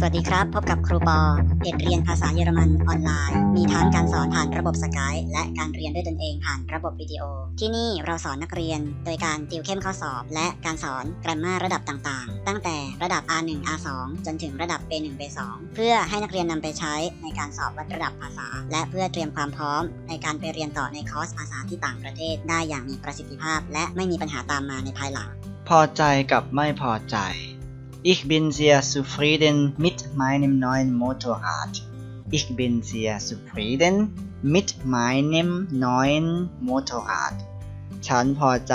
สวัสดีครับ พบกับครูปอเพจเรียนภาษาเยอรมันออนไลน์ มีทั้งการสอนผ่านระบบสกายและการเรียนด้วยตนเองผ่านระบบวิดีโอ ที่นี่เราสอนนักเรียน โดยการติวเข้มข้อสอบ และการสอนกรมมาระดับต่างๆ ตั้งแต่ระดับ R1 R2 จนถึงระดับ B1 B2 เพื่อให้นักเรียนนำไปใช้ในการสอบวัดระดับภาษา และเพื่อเตรียมความพร้อม ในการไปเรียนต่อในคอร์สภาษาที่ต่างประเทศ ได้อย่างมีประสิทธิภาพ และไม่มีปัญหาตามมาในภายหลัง พอใจกับไม่พอใจ Ich bin sehr zufrieden mit meinem neuen Motorrad. Ich bin sehr zufrieden mit meinem neuen Motorrad. ฉันพอใจ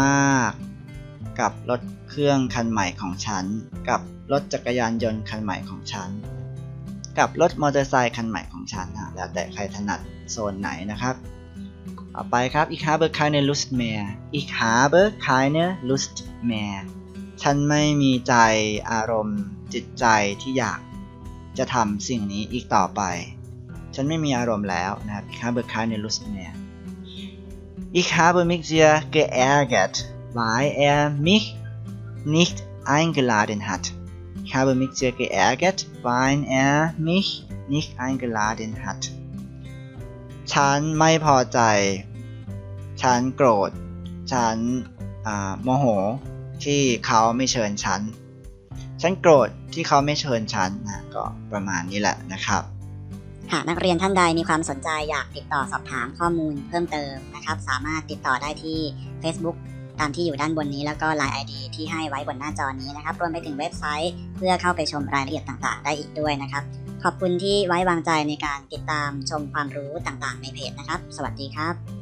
มากๆ กับรถเครื่องคันใหม่ของฉัน กับรถจักรยานยนต์คันใหม่ของฉัน กับรถมอเตอร์ไซค์คันใหม่ของฉันนะแล้วแต่ใครถนัดโซนไหนนะครับ ต่อไปครับ ich habe keine Lust mehr ich habe keine Lust mehr ฉันไม่มีใจอารมณ์จิตใจที่อยากจะทำสิ่งนี้อีกต่อไป ฉันไม่มีอารมณ์แล้วนะครับ ich habe keine Lust mehr ich habe mich sehr geärgert weil er mich nicht eingeladen hat ich habe mich sehr geärgert weil er mich nicht eingeladen hat ฉันไม่พอใจ ฉันโกรธ ฉันโมโห ที่เขาไม่เชิญฉัน ฉันโกรธที่เขาไม่เชิญฉันนะก็ประมาณนี้แหละนะครับ หากนักเรียนท่านใดมีความสนใจอยากติดต่อสอบถามข้อมูลเพิ่มเติมนะครับ สามารถติดต่อได้ที่ Facebook ตามที่อยู่ด้านบนนี้แล้วก็ Line ID ที่ให้ไว้บนหน้าจอนี้นะครับ รวมไปถึงเว็บไซต์ เพื่อเข้าไปชมรายละเอียดต่างๆ ได้อีกด้วยนะครับ ขอบคุณที่ไว้วางใจในการติดตามชมความรู้ต่างๆ ในเพจนะครับ สวัสดีครับ